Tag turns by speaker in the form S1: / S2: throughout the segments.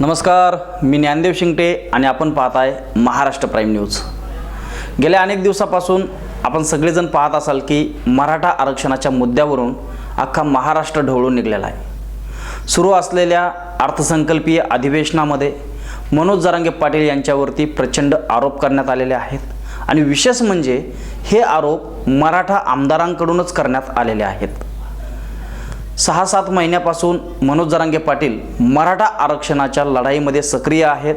S1: नमस्कार मी ज्ञानदेव शिंगटे आणि आपण पाहत आहे महाराष्ट्र प्राईम न्यूज. गेल्या अनेक दिवसापासून आपण सगळेजण पाहत असाल की मराठा आरक्षणाच्या मुद्द्यावरून अख्खा महाराष्ट्र ढवळून निघलेला आहे. सुरू असलेल्या अर्थसंकल्पीय अधिवेशनामध्ये मनोज जरांगे पाटील यांच्यावरती प्रचंड आरोप करण्यात आलेले आहेत आणि विशेष म्हणजे हे आरोप मराठा आमदारांकडूनच करण्यात आलेले आहेत. सहा सात महिन्यापासून मनोज जरांगे पाटील मराठा आरक्षणाच्या लढाईमध्ये सक्रिय आहेत.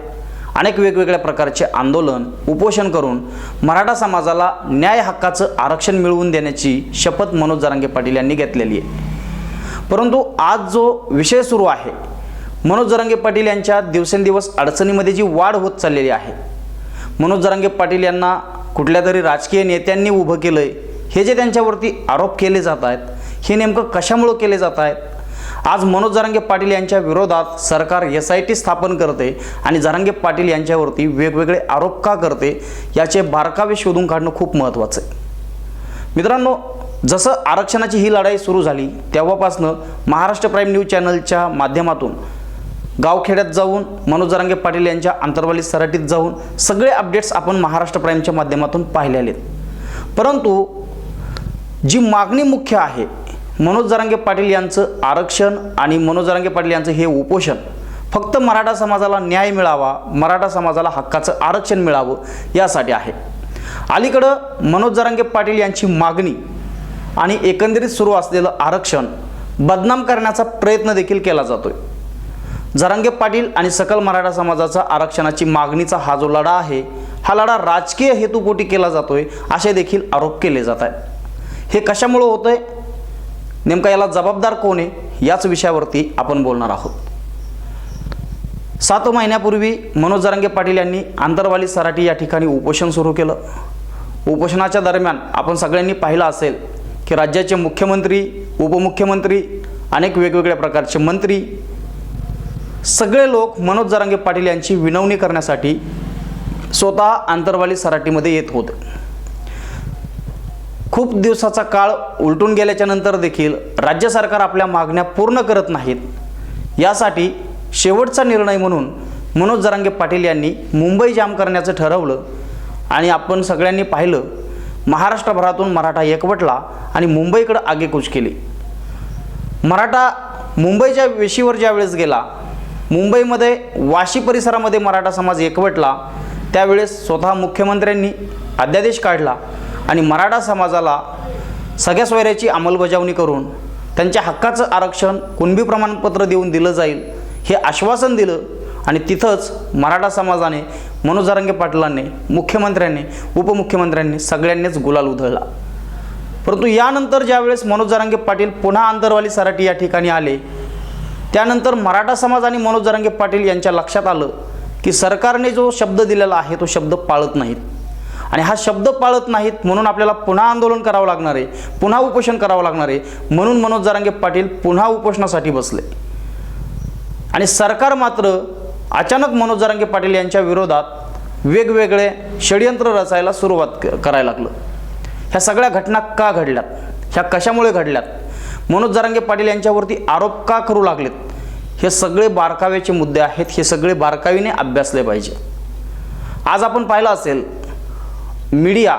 S1: अनेक वेगवेगळ्या प्रकारचे आंदोलन उपोषण करून मराठा समाजाला न्याय हक्काचं आरक्षण मिळवून देण्याची शपथ मनोज जरांगे पाटील यांनी घेतलेली आहे. परंतु आज जो विषय सुरू आहे मनोज जरांगे पाटील यांच्या दिवसेंदिवस अडचणीमध्ये जी वाढ होत चाललेली आहे मनोज जरांगे पाटील यांना कुठल्या तरी राजकीय नेत्यांनी उभं केलं आहे हे जे त्यांच्यावरती आरोप केले जात आहेत हे नेमकं कशामुळं केले जात आहेत? आज मनोज जरांगे पाटील यांच्या विरोधात सरकार एस आय टी स्थापन करते आणि जरांगे पाटील यांच्यावरती वेगवेगळे आरोप का करते याचे बारकावे शोधून काढणं खूप महत्त्वाचं आहे. मित्रांनो जसं आरक्षणाची ही लढाई सुरू झाली तेव्हापासनं महाराष्ट्र प्राईम न्यूज चॅनलच्या माध्यमातून गावखेड्यात जाऊन मनोज जरांगे पाटील यांच्या आंतरवाली सराटीत जाऊन सगळे अपडेट्स आपण महाराष्ट्र प्राईमच्या माध्यमातून पाहिलेले आहेत. परंतु जी मागणी मुख्य आहे मनोज जरांगे पाटील यांचं आरक्षण आणि मनोज जरांगे पाटील यांचं हे उपोषण. फक्त मराठा समाजाला न्याय मिळावा मराठा समाजाला हक्काचं आरक्षण मिळावं यासाठी आहे. अलीकडं मनोज जरांगे पाटील यांची मागणी आणि एकंदरीत सुरू असलेलं आरक्षण बदनाम करण्याचा प्रयत्न देखील केला जातोय. जरांगे पाटील आणि सकल मराठा समाजाचा आरक्षणाची मागणीचा हा जो लढा आहे हा लढा राजकीय हेतुपोटी केला जातोय असे देखील आरोप केले जात आहेत. हे कशामुळं होतंय? नेमका याला जबाबदार कोण आहे? याच विषयावरती आपण बोलणार आहोत. सात महिन्यापूर्वी मनोज जरांगे पाटील यांनी आंतरवाली सराटी या ठिकाणी उपोषण सुरू केलं. उपोषणाच्या दरम्यान आपण सगळ्यांनी पाहिलं असेल की राज्याचे मुख्यमंत्री उपमुख्यमंत्री अनेक वेगवेगळ्या प्रकारचे मंत्री सगळे लोक मनोज जरांगे पाटील यांची विनवणी करण्यासाठी स्वतः आंतरवाली सराटीमध्ये येत होते. खूप दिवसाचा काळ उलटून गेल्याच्यानंतर देखील राज्य सरकार आपल्या मागण्या पूर्ण करत नाहीत. यासाठी शेवटचा निर्णय म्हणून मनोज जरांगे पाटील यांनी मुंबई जाम करण्याचं ठरवलं आणि आपण सगळ्यांनी पाहिलं महाराष्ट्रभरातून मराठा एकवटला आणि मुंबईकडं आगेकूच केली. मराठा मुंबईच्या वेशीवर ज्यावेळेस गेला मुंबईमध्ये वाशी परिसरामध्ये मराठा समाज एकवटला त्यावेळेस स्वतः मुख्यमंत्र्यांनी अध्यादेश काढला आणि मराठा समाजाला सगळ्या सोयऱ्याची अंमलबजावणी करून त्यांच्या हक्काचं आरक्षण कुणबी प्रमाणपत्र देऊन दिलं जाईल हे आश्वासन दिलं आणि तिथंच मराठा समाजाने मनोज जरांगे पाटलांनी मुख्यमंत्र्यांनी उपमुख्यमंत्र्यांनी सगळ्यांनीच गुलाल उधळला. परंतु यानंतर ज्यावेळेस मनोज जरांगे पाटील पुन्हा आंतरवाली सराटी या ठिकाणी आले त्यानंतर मराठा समाज आणि मनोज जरांगे पाटील यांच्या लक्षात आलं की सरकारने जो शब्द दिलेला आहे तो शब्द पाळत नाहीत. आणि हा शब्द पाळत नाहीत म्हणून आपल्याला पुन्हा आंदोलन करावं लागणार आहे पुन्हा उपोषण करावं लागणार आहे म्हणून मनोज जरांगे पाटील पुन्हा उपोषणासाठी बसले. आणि सरकार मात्र अचानक मनोज जरांगे पाटील यांच्या विरोधात वेगवेगळे षडयंत्र रचायला सुरुवात क- करायला लागलं. ह्या सगळ्या घटना का घडल्यात? ह्या कशामुळे घडल्यात? मनोज जरांगे पाटील यांच्यावरती आरोप का करू लागलेत? हे सगळे बारकाव्याचे मुद्दे आहेत हे सगळे बारकावीने अभ्यासले पाहिजे. आज आपण पाहिलं असेल मीडिया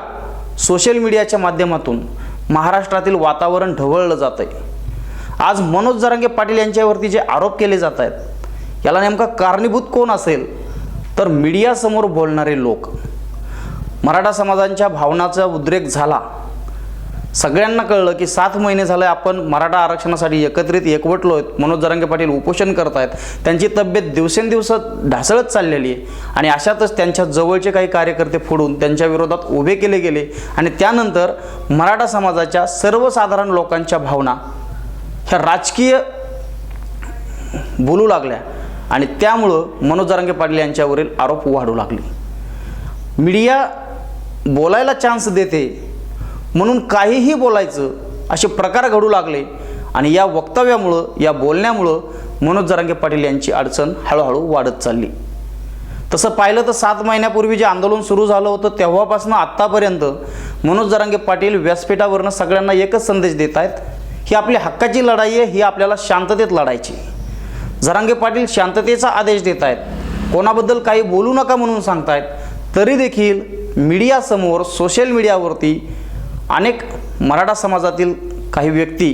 S1: सोशल मीडियाच्या माध्यमातून महाराष्ट्रातील वातावरण ढवळलं जात आहे आज मनोज जरांगे पाटील यांच्यावरती जे आरोप केले जात आहेत याला नेमका कारणीभूत कोण असेल तर मीडियासमोर बोलणारे लोक. मराठा समाजांच्या भावनाचा उद्रेक झाला सगळ्यांना कळलं की सात महिने झाले आपण मराठा आरक्षणासाठी एकत्रित एकवटलो आहेत. मनोज जरांगे पाटील उपोषण करत आहेत त्यांची तब्येत दिवसेंदिवस ढासळत चाललेली आहे. आणि अशातच त्यांच्या जवळचे काही कार्यकर्ते फोडून त्यांच्या विरोधात उभे केले गेले. आणि त्यानंतर मराठा समाजाच्या सर्वसाधारण लोकांच्या भावना ह्या राजकीय बोलू लागल्या. आणि त्यामुळं मनोज जरांगे पाटील यांच्यावरील आरोप वाढू लागले. मीडिया बोलायला चान्स देते म्हणून काहीही बोलायचं असे प्रकार घडू लागले. आणि या वक्तव्यामुळं या बोलण्यामुळं मनोज जरांगे पाटील यांची अडचण हळूहळू वाढत चालली. तसं पाहिलं तर सात महिन्यापूर्वी जे आंदोलन सुरू झालं होतं तेव्हापासून आत्तापर्यंत मनोज जरांगे पाटील व्यासपीठावरनं सगळ्यांना एकच संदेश देत आहेत ही आपली हक्काची लढाई आहे ही आपल्याला शांततेत लढायची. जरांगे पाटील शांततेचा आदेश देत आहेत. कोणाबद्दल काही बोलू नका म्हणून सांगतायत. तरी देखील मीडियासमोर सोशल मीडियावरती अनेक मराठा समाजातील काही व्यक्ती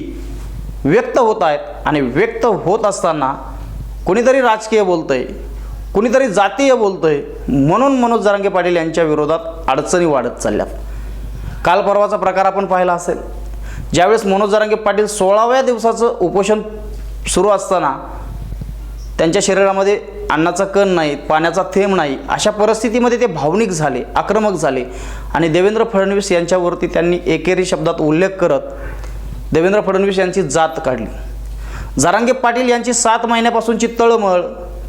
S1: व्यक्त होत आहेत आणि व्यक्त होत असताना कोणीतरी राजकीय बोलतंय कुणीतरी जातीय बोलतंय म्हणून मनोज जरांगे पाटील यांच्या विरोधात अडचणी वाढत चालल्यात. काल परवाचा प्रकार आपण पाहिला असेल. ज्यावेळेस मनोज जरांगे पाटील सोळाव्या दिवसाचं उपोषण सुरू असताना त्यांच्या शरीरामध्ये अन्नाचा कण नाही पाण्याचा थेंब नाही अशा परिस्थितीमध्ये ते भावनिक झाले आक्रमक झाले. आणि देवेंद्र फडणवीस यांच्यावरती त्यांनी एकेरी शब्दात उल्लेख करत देवेंद्र फडणवीस यांची जात काढली. जारांगे पाटील यांची सात महिन्यापासूनची तळमळ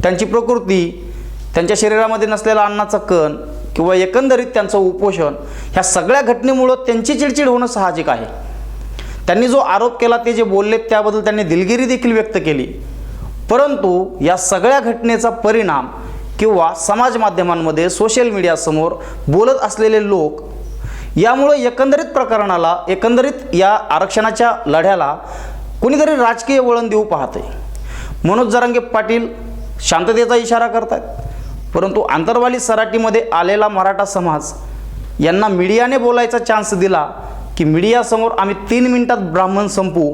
S1: त्यांची प्रकृती त्यांच्या शरीरामध्ये नसलेला अन्नाचा कण किंवा एकंदरीत त्यांचं उपोषण ह्या सगळ्या घटनेमुळं त्यांची चिडचिड होणं साहजिक आहे. त्यांनी जो आरोप केला ते जे बोलले त्याबद्दल त्यांनी दिलगिरी देखील व्यक्त केली. परंतु या सगळ्या घटनेचा परिणाम किंवा समाज माध्यमांमध्ये सोशल मीडियासमोर बोलत असलेले लोक यामुळं एकंदरीत प्रकरणाला एकंदरीत या आरक्षणाच्या लढ्याला कुणीतरी राजकीय वळण देऊ पाहते मनोज जरांगे पाटील शांततेचा इशारा करतात परंतु आंतरवाली सराटीमध्ये आलेला मराठा समाज यांना मीडियाने बोलायचा चान्स दिला की मीडियासमोर आम्ही तीन मिनिटात ब्राह्मण संपू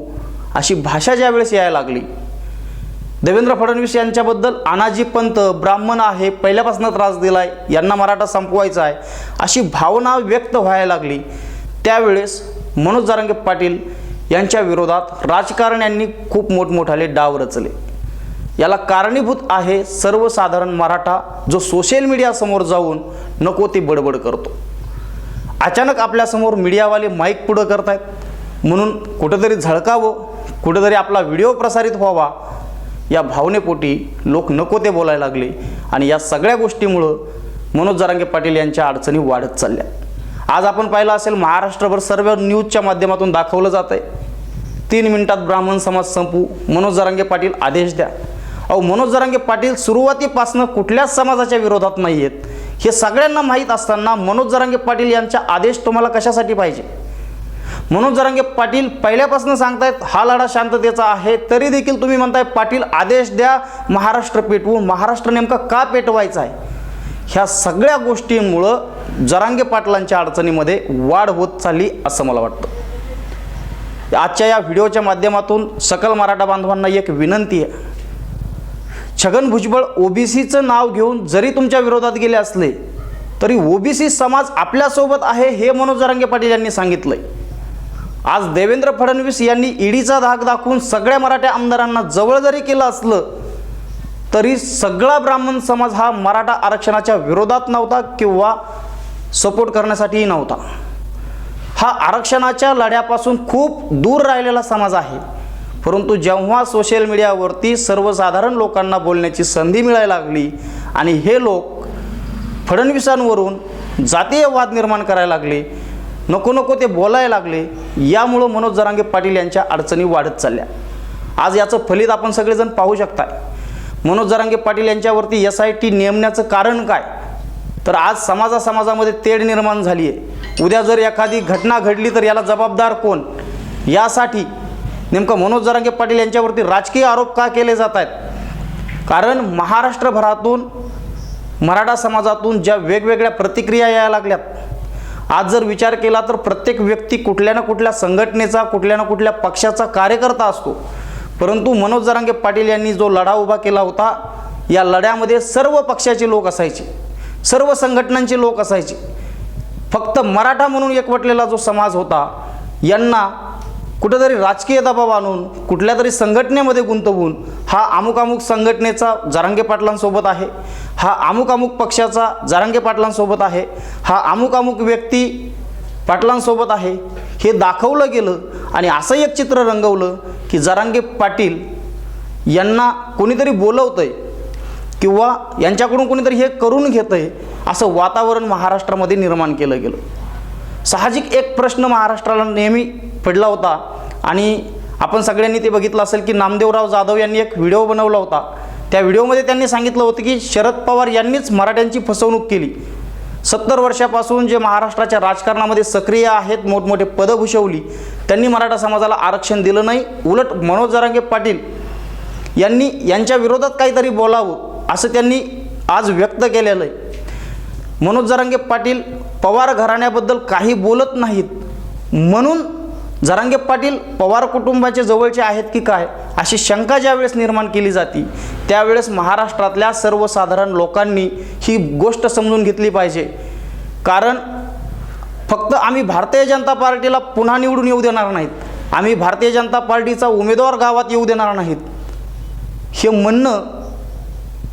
S1: अशी भाषा ज्यावेळेस यायला लागली देवेंद्र फडणवीस यांच्याबद्दल आनाजी पंत ब्राह्मण आहे पहिल्यापासून त्रास दिलाय यांना मराठा संपवायचा आहे अशी भावना व्यक्त व्हायला लागली. त्यावेळेस मनोज जारंगे पाटील यांच्या विरोधात राजकारण्यांनी खूप मोठमोठाले डाव रचले. याला कारणीभूत आहे सर्वसाधारण मराठा जो सोशल मीडियासमोर जाऊन नको ती बडबड करतो. अचानक आपल्यासमोर मीडियावाले माईक पुढं करतायत. म्हणून कुठंतरी झळकावं कुठंतरी आपला व्हिडिओ प्रसारित व्हावा या भावनेपोटी लोक नको ते बोलायला लागले. आणि या सगळ्या गोष्टीमुळं मनोज जरांगे पाटील यांच्या अडचणी वाढत चालल्या आज आपण पाहिलं असेल महाराष्ट्रभर सर्व न्यूजच्या माध्यमातून दाखवलं जात आहे तीन मिनिटात ब्राह्मण समाज संपू मनोज जरांगे पाटील आदेश द्या. अहो मनोज जरांगे पाटील सुरुवातीपासनं कुठल्याच समाजाच्या विरोधात नाही आहेत हे सगळ्यांना माहीत असताना मनोज जरांगे पाटील यांचा आदेश तुम्हाला कशासाठी पाहिजे? मनोज जरांगे पाटील पहिल्यापासून सांगतायत हा लढा शांततेचा आहे तरी देखील तुम्ही म्हणताय पाटील आदेश द्या महाराष्ट्र पेटवून महाराष्ट्र नेमका का पेटवायचा आहे ह्या सगळ्या गोष्टींमुळं जरांगे पाटलांच्या अडचणीमध्ये वाढ होत चालली असं मला वाटतं. आजच्या या व्हिडिओच्या माध्यमातून सकल मराठा बांधवांना एक विनंती आहे. छगन भुजबळ ओबीसीचं नाव घेऊन जरी तुमच्या विरोधात गेले असले तरी ओबीसी समाज आपल्यासोबत आहे हे मनोज जरांगे पाटील यांनी सांगितलंय. आज देवेंद्र फडणवीस यांनी ईडीचा धाक दाखवून सगळ्या मराठा आमदारांना जवळ जरी केलं असलं तरी सगळा ब्राह्मण समाज हा मराठा आरक्षणाच्या विरोधात नव्हता किंवा सपोर्ट करण्यासाठीही नव्हता. हा आरक्षणाच्या लढ्यापासून खूप दूर राहिलेला समाज आहे. परंतु जेव्हा सोशल मीडियावरती सर्वसाधारण लोकांना बोलण्याची संधी मिळायला लागली आणि हे लोक फडणवीसांवरून जातीय वाद निर्माण करायला लागले नको नको ते बोलायला लागले. यामुळं मनोज जरांगे पाटील यांच्या अडचणी वाढत चालल्या. आज याचं फलित आपण सगळेजण पाहू शकताय. मनोज जरांगे पाटील यांच्यावरती एस आय टी नेमण्याचं कारण काय? तर आज समाजा समाजामध्ये तेढ निर्माण झाली आहे उद्या जर एखादी घटना घडली तर याला जबाबदार कोण? यासाठी नेमकं मनोज जरांगे पाटील यांच्यावरती राजकीय आरोप का केले जात आहेत कारण महाराष्ट्रभरातून मराठा समाजातून ज्या वेगवेगळ्या प्रतिक्रिया यायला लागल्यात आज जर विचार केला तर प्रत्येक व्यक्ती कुठल्या ना कुठल्या संघटनेचा कुठल्या ना कुठल्या पक्षाचा कार्यकर्ता असतो. परंतु मनोज जरांगे पाटील यांनी जो लढा उभा केला होता या लढ्यामध्ये सर्व पक्षाचे लोक असायचे. सर्व संघटनांचे लोक असायचे. फक्त मराठा म्हणून एकवटलेला जो समाज होता यांना कुठंतरी राजकीय दबाव आणून कुठल्या तरी संघटनेमध्ये गुंतवून हा अमुक अमुक संघटनेचा जारांगे पाटलांसोबत आहे हा अमुक अमुक पक्षाचा जारांगे पाटलांसोबत आहे हा अमुक अमुक व्यक्ती पाटलांसोबत आहे हे दाखवलं गेलं आणि असं एक चित्र रंगवलं की जरांगे पाटील यांना कोणीतरी बोलवतं आहे किंवा यांच्याकडून कोणीतरी हे करून घेतंय असं वातावरण महाराष्ट्रामध्ये निर्माण केलं गेलं. साहजिक एक प्रश्न महाराष्ट्राला नेहमी पडला होता आणि आपण सगळ्यांनी ते बघितलं असेल की नामदेवराव जाधव यांनी एक व्हिडिओ बनवला होता. त्या व्हिडिओमध्ये त्यांनी सांगितलं होतं की शरद पवार यांनीच मराठ्यांची फसवणूक केली. सत्तर वर्षापासून जे महाराष्ट्राच्या राजकारणामध्ये सक्रिय आहेत मोठमोठे पदं भूषवली त्यांनी मराठा समाजाला आरक्षण दिलं नाही. उलट मनोज जरांगे पाटील यांनी यांच्या विरोधात काहीतरी बोलावं असं त्यांनी आज व्यक्त केलेलं आहे. मनोज जरांगे पाटील पवार घराण्याबद्दल काही बोलत नाहीत. म्हणून जरांगे पाटील पवार कुटुंबाचे जवळचे आहेत की काय अशी शंका ज्यावेळेस निर्माण केली जाते त्यावेळेस महाराष्ट्रातल्या सर्वसाधारण लोकांनी ही गोष्ट समजून घेतली पाहिजे. कारण फक्त आम्ही भारतीय जनता पार्टीला पुन्हा निवडून येऊ देणार नाहीत. आम्ही भारतीय जनता पार्टीचा उमेदवार गावात येऊ देणार नाहीत. हे म्हणणं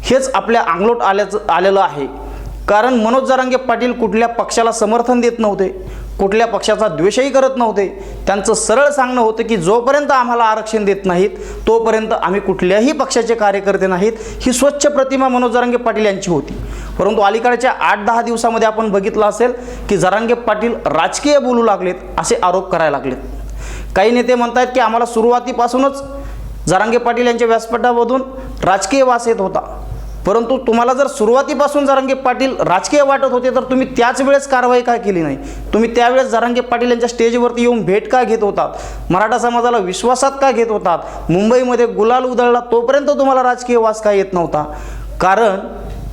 S1: हेच आपल्या अंगलोट आल्याचं आलेलं आहे. कारण मनोज जरांगे पाटील कुठल्या पक्षाला समर्थन देत नव्हते. कुठल्या पक्षाचा द्वेषही करत नव्हते. त्यांचं सरळ सांगणं होतं की जोपर्यंत आम्हाला आरक्षण देत नाहीत तोपर्यंत आम्ही कुठल्याही पक्षाचे कार्यकर्ते नाहीत ही स्वच्छ प्रतिमा मनोज जरांगे पाटील यांची होती. परंतु अलीकडच्या आठ दहा दिवसामध्ये आपण बघितलं असेल की जरांगे पाटील राजकीय बोलू लागलेत असे आरोप करायला लागलेत. काही नेते म्हणतात की आम्हाला सुरुवातीपासूनच जरांगे पाटील यांच्या व्यासपीठामधून राजकीय वास येत होता. परंतु तुम्हाला जर सुरुवातीपासून जरांगे पाटील राजकीय वाटत होते तर तुम्ही त्याच वेळेस कारवाई का केली नाही? तुम्ही त्यावेळेस जरांगे पाटील यांच्या स्टेजवरती येऊन भेट का घेत होतात? मराठा समाजाला विश्वासात का घेत होतात? मुंबईमध्ये गुलाल उधळला तोपर्यंत तुम्हाला राजकीय वास का येत नव्हता? कारण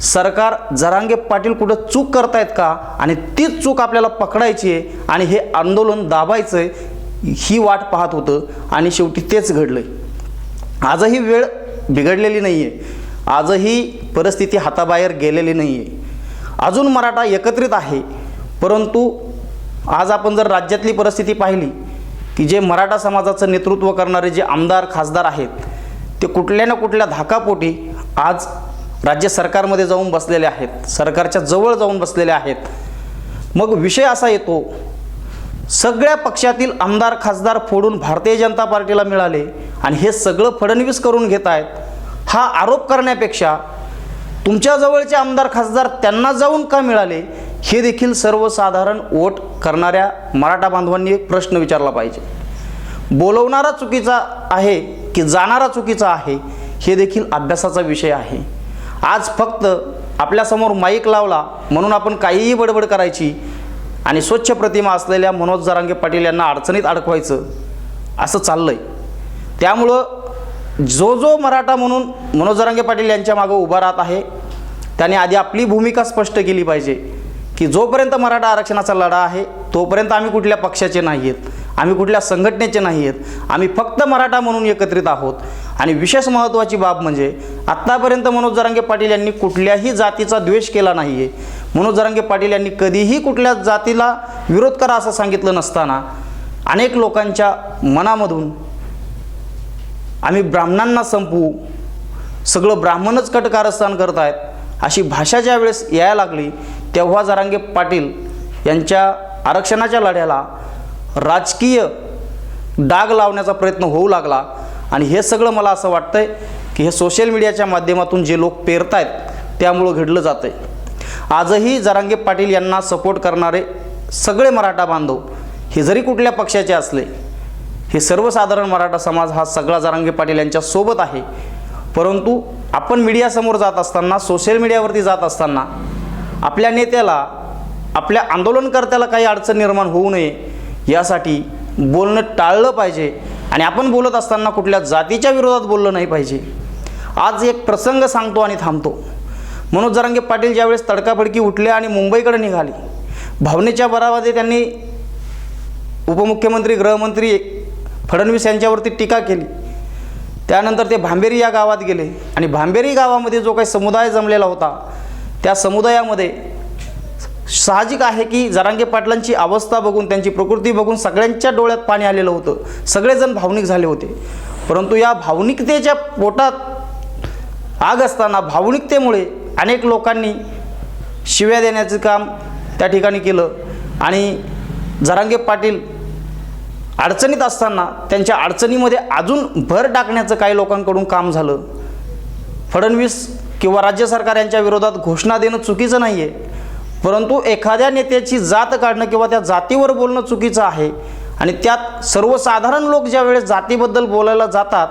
S1: सरकार जरांगे पाटील कुठं चूक करतायत का? आणि तीच चूक आपल्याला पकडायची आहे आणि हे आंदोलन दाबायचं आहे ही वाट पाहत होतं आणि शेवटी तेच घडलं आजही वेळ बिघडलेली नाही आहे आजही परिस्थिती हाताबाहेर गेलेली नाही आहे अजून मराठा एकत्रित आहे. परंतु आज आपण जर राज्यातली परिस्थिती पाहिली की जे मराठा समाजाचं नेतृत्व करणारे जे आमदार खासदार आहेत ते कुठल्या ना कुठल्या धाकापोटी आज राज्य सरकारमध्ये जाऊन बसलेले आहेत सरकारच्या जवळ जाऊन बसलेले आहेत. मग विषय असा येतो सगळ्या पक्षातील आमदार खासदार फोडून भारतीय जनता पार्टीला मिळाले आणि हे सगळं फडणवीस करून घेत आहेत. हा आरोप करण्यापेक्षा तुमच्या जवळचे आमदार खासदार त्यांना जाऊन का मिळाले? हे देखील सर्वसाधारण वोट करणाऱ्या मराठा बांधवांनी एक प्रश्न विचारला पाहिजे. बोलवणारा चुकीचा आहे की जाणारा चुकीचा आहे हे देखील अभ्यासाचा विषय आहे. आज फक्त आपल्यासमोर माईक लावला म्हणून आपण काहीही बडबड करायची आणि स्वच्छ प्रतिमा असलेल्या मनोज जरांगे पाटील यांना अडचणीत अडकवायचं असं चाललं आहे त्यामुळं जो जो मराठा म्हणून मनोज जरांगे पाटील यांच्या मागं उभा राहत आहे त्याने आधी आपली भूमिका स्पष्ट केली पाहिजे की जोपर्यंत मराठा आरक्षणाचा लढा आहे तोपर्यंत आम्ही कुठल्या पक्षाचे नाही आहेत आम्ही कुठल्या संघटनेचे नाही आहेत आम्ही फक्त मराठा म्हणून एकत्रित आहोत. आणि विशेष महत्त्वाची बाब म्हणजे आत्तापर्यंत मनोज जरांगे पाटील यांनी कुठल्याही जातीचा द्वेष केला नाही आहे मनोज जरांगे पाटील यांनी कधीही कुठल्या जातीला विरोध करा असं सांगितलं नसताना अनेक लोकांच्या मनामधून आम्ही ब्राह्मणांना संपवू. सगळं ब्राह्मणच कटकारस्थान करत आहेत अशी भाषा ज्या वेळेस यायला लागली तेव्हा जरांगे पाटील यांच्या आरक्षणाच्या लढ्याला राजकीय डाग लावण्याचा प्रयत्न होऊ लागला. आणि हे सगळं मला असं वाटतंय की हे सोशल मीडियाच्या माध्यमातून जे लोक पेरतायत त्यामुळं घडलं जातं आहे आजही जरांगे पाटील यांना सपोर्ट करणारे सगळे मराठा बांधव हे जरी कुठल्या पक्षाचे असले हे सर्वसाधारण मराठा समाज हा सगळा जारांगे पाटील यांच्या सोबत आहे. परंतु आपण मीडियासमोर जात असताना सोशल मीडियावरती जात असताना आपल्या नेत्याला आपल्या आंदोलनकर्त्याला काही अडचण निर्माण होऊ नये यासाठी बोलणं टाळलं पाहिजे. आणि आपण बोलत असताना कुठल्या जातीच्या विरोधात बोललं नाही पाहिजे. आज एक प्रसंग सांगतो आणि थांबतो. मनोज जरांगे पाटील ज्यावेळेस तडकाफडकी उठले आणि मुंबईकडे निघाले भावनेच्या बरामध्ये त्यांनी उपमुख्यमंत्री गृहमंत्री फडणवीस यांच्यावरती टीका केली. त्यानंतर ते भांबेरी या गावात गेले आणि भांबेरी गावामध्ये जो काही समुदाय जमलेला होता त्या समुदायामध्ये साहजिक आहे की जरांगे पाटलांची अवस्था बघून त्यांची प्रकृती बघून सगळ्यांच्या डोळ्यात पाणी आलेलं होतं. सगळेजण भावनिक झाले होते. परंतु या भावनिकतेच्या पोटात आग असताना भावनिकतेमुळे अनेक लोकांनी शिव्या देण्याचं काम त्या ठिकाणी केलं आणि जरांगे पाटील अडचणीत असताना त्यांच्या अडचणीमध्ये अजून भर टाकण्याचं काही लोकांकडून काम झालं. फडणवीस किंवा राज्य सरकार यांच्या विरोधात घोषणा देणं चुकीचं नाही आहे परंतु एखाद्या नेत्याची जात काढणं किंवा त्या जातीवर बोलणं चुकीचं आहे आणि त्यात सर्वसाधारण लोक ज्यावेळेस जातीबद्दल बोलायला जातात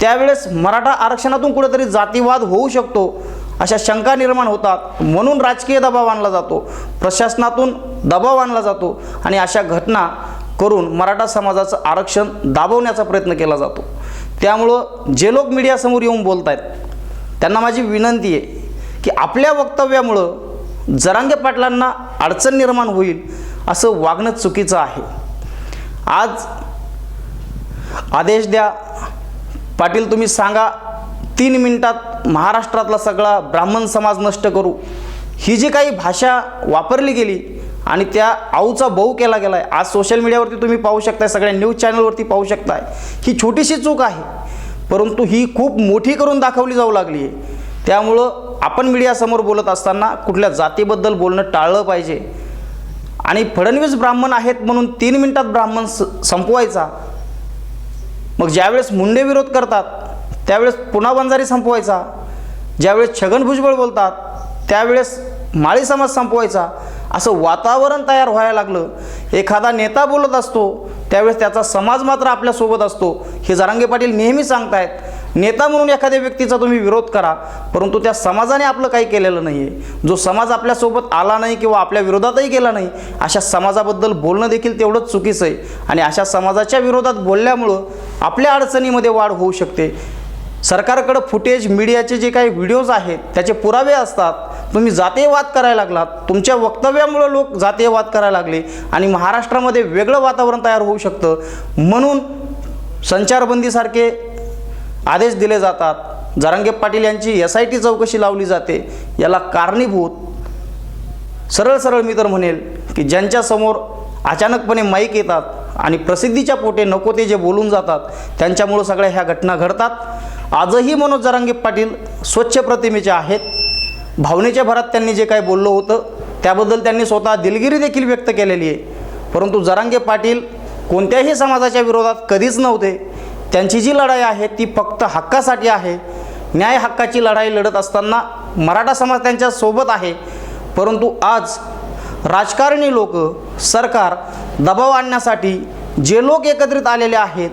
S1: त्यावेळेस मराठा आरक्षणातून कुठेतरी जातीवाद होऊ शकतो अशा शंका निर्माण होतात. म्हणून राजकीय दबाव आणला जातो. प्रशासनातून दबाव आणला जातो आणि अशा घटना करून मराठा समाजाचं आरक्षण दाबवण्याचा प्रयत्न केला जातो. त्यामुळं जे लोक मीडियासमोर येऊन बोलत आहेत त्यांना माझी विनंती आहे की आपल्या वक्तव्यामुळं जरांगे पाटलांना अडचण निर्माण होईल असं वागणं चुकीचं आहे. आज आदेश द्या. पाटील तुम्ही सांगा तीन मिनिटात महाराष्ट्रातला सगळा ब्राह्मण समाज नष्ट करू. ही जी काही भाषा वापरली गेली आणि त्या आऊचा बहु केला गेला आहे आज सोशल मीडियावरती तुम्ही पाहू शकताय सगळ्या न्यूज चॅनलवरती पाहू शकताय ही छोटीशी चूक आहे. परंतु ही खूप मोठी करून दाखवली जाऊ लागली आहे. त्यामुळं आपण मीडियासमोर बोलत असताना कुठल्या जातीबद्दल बोलणं टाळलं पाहिजे. आणि फडणवीस ब्राह्मण आहेत म्हणून तीन मिनिटात ब्राह्मण स संपवायचा. मग ज्यावेळेस मुंडे विरोध करतात त्यावेळेस पुन्हा बंजारी संपवायचा. ज्यावेळेस छगन भुजबळ बोलतात त्यावेळेस माळी समाज संपवायचा. असं वातावरण तयार व्हायला लागलं. एखादा नेता बोलत असतो त्यावेळेस त्याचा समाज मात्र आपल्यासोबत असतो. हे जरांगे पाटील नेहमी सांगतायत नेता म्हणून एखाद्या व्यक्तीचा तुम्ही विरोध करा परंतु त्या समाजाने आपलं काही केलेलं नाही आहे जो समाज आपल्यासोबत आला नाही किंवा आपल्या विरोधातही गेला नाही अशा समाजाबद्दल बोलणं देखील तेवढंच चुकीचं आहे. आणि अशा समाजाच्या विरोधात बोलल्यामुळं आपल्या अडचणीमध्ये वाढ होऊ शकते. सरकारकडं फुटेज मीडियाचे जे काही व्हिडिओज आहेत त्याचे पुरावे असतात. तुम्ही जातीयवाद करायला लागलात. तुमच्या वक्तव्यामुळं लोक जातीयवाद करायला लागले आणि महाराष्ट्रामध्ये वेगळं वातावरण तयार होऊ शकतं. म्हणून संचारबंदीसारखे आदेश दिले जातात. जरांगे पाटील यांची एस आय टी चौकशी लावली जाते. याला कारणीभूत. सरळ सरळ मी तर म्हणेल की ज्यांच्यासमोर अचानकपणे माईक येतात आणि प्रसिद्धीच्या पोटे नको ते जे बोलून जातात त्यांच्यामुळं सगळ्या ह्या घटना घडतात. आजही मनोज जरांगे पाटील स्वच्छ प्रतिमेचे आहेत. भावनेच्या भरात त्यांनी जे काही बोललं होतं त्याबद्दल त्यांनी स्वतः दिलगिरी देखील व्यक्त केलेली आहे. परंतु जरांगे पाटील कोणत्याही समाजाच्या विरोधात कधीच नव्हते. त्यांची जी लढाई आहे ती फक्त हक्कासाठी आहे. न्याय हक्काची लढाई लढत असताना मराठा समाज त्यांच्यासोबत आहे. परंतु आज राजकारणी लोक सरकार दबाव आणण्यासाठी जे लोक एकत्रित आलेले आहेत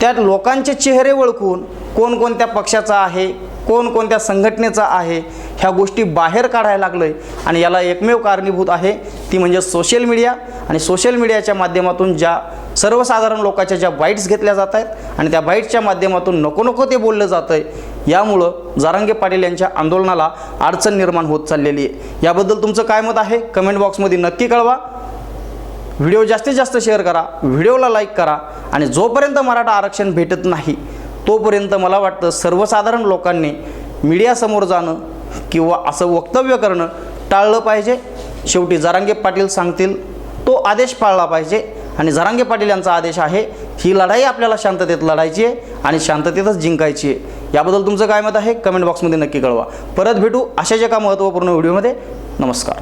S1: त्या लोकांचे चेहरे ओळखून कोणकोणत्या पक्षाचा आहे कोणकोणत्या संघटनेचा आहे ह्या गोष्टी बाहेर काढायला लागलं आहे आणि याला एकमेव कारणीभूत आहे ती म्हणजे सोशल मीडिया आणि सोशल मीडियाच्या माध्यमातून ज्या सर्वसाधारण लोकांच्या ज्या बाईट्स घेतल्या जात आहेत आणि त्या बाईट्सच्या माध्यमातून नको नको ते बोललं जातं आहे यामुळं जारांगे पाटील यांच्या आंदोलनाला अडचण निर्माण होत चाललेली आहे. याबद्दल तुमचं काय मत आहे? कमेंट बॉक्समध्ये नक्की कळवा. व्हिडिओ जास्तीत जास्त शेअर करा व्हिडिओला लाईक करा आणि जोपर्यंत मराठा आरक्षण भेटत नाही तोपर्यंत मला वाटतं सर्वसाधारण लोकांनी मीडियासमोर जाणं किंवा असं वक्तव्य करणं टाळलं पाहिजे. शेवटी जरांगे पाटील सांगतील तो आदेश पाळला पाहिजे आणि जरांगे पाटील यांचा आदेश आहे ही लढाई आपल्याला शांततेत लढायची आहे आणि शांततेतच जिंकायची आहे. याबद्दल तुमचं काय मत आहे? कमेंट बॉक्समध्ये नक्की कळवा. परत भेटू अशाच एका महत्त्वपूर्ण व्हिडिओमध्ये. नमस्कार.